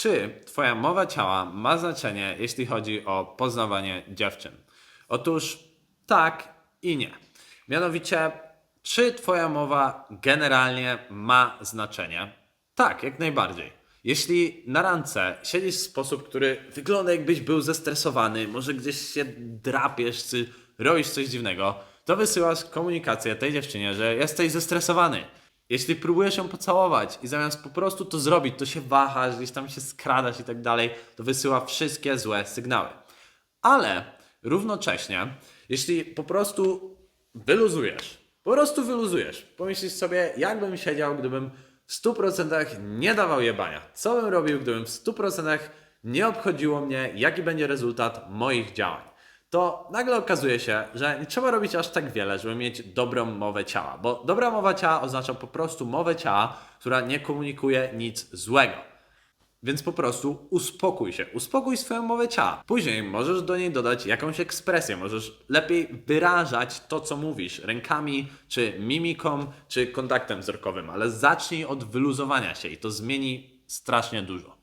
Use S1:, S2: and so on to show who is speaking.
S1: Czy Twoja mowa ciała ma znaczenie, jeśli chodzi o poznawanie dziewczyn? Otóż tak i nie. Mianowicie, czy Twoja mowa generalnie ma znaczenie? Tak, jak najbardziej. Jeśli na randce siedzisz w sposób, który wygląda jakbyś był zestresowany, może gdzieś się drapiesz, czy robisz coś dziwnego, to wysyłasz komunikację tej dziewczynie, że jesteś zestresowany. Jeśli próbujesz ją pocałować i zamiast po prostu to zrobić, to się wahasz, gdzieś tam się skradasz i tak dalej, to wysyła wszystkie złe sygnały. Ale równocześnie, jeśli po prostu wyluzujesz, po prostu wyluzujesz, pomyślisz sobie, jakbym siedział, gdybym w 100% nie dawał jebania. Co bym robił, gdybym w 100% nie obchodziło mnie, jaki będzie rezultat moich działań. To nagle okazuje się, że nie trzeba robić aż tak wiele, żeby mieć dobrą mowę ciała, bo dobra mowa ciała oznacza po prostu mowę ciała, która nie komunikuje nic złego. Więc po prostu uspokój się, uspokój swoją mowę ciała. Później możesz do niej dodać jakąś ekspresję, możesz lepiej wyrażać to, co mówisz rękami, czy mimiką, czy kontaktem wzrokowym, ale zacznij od wyluzowania się i to zmieni strasznie dużo.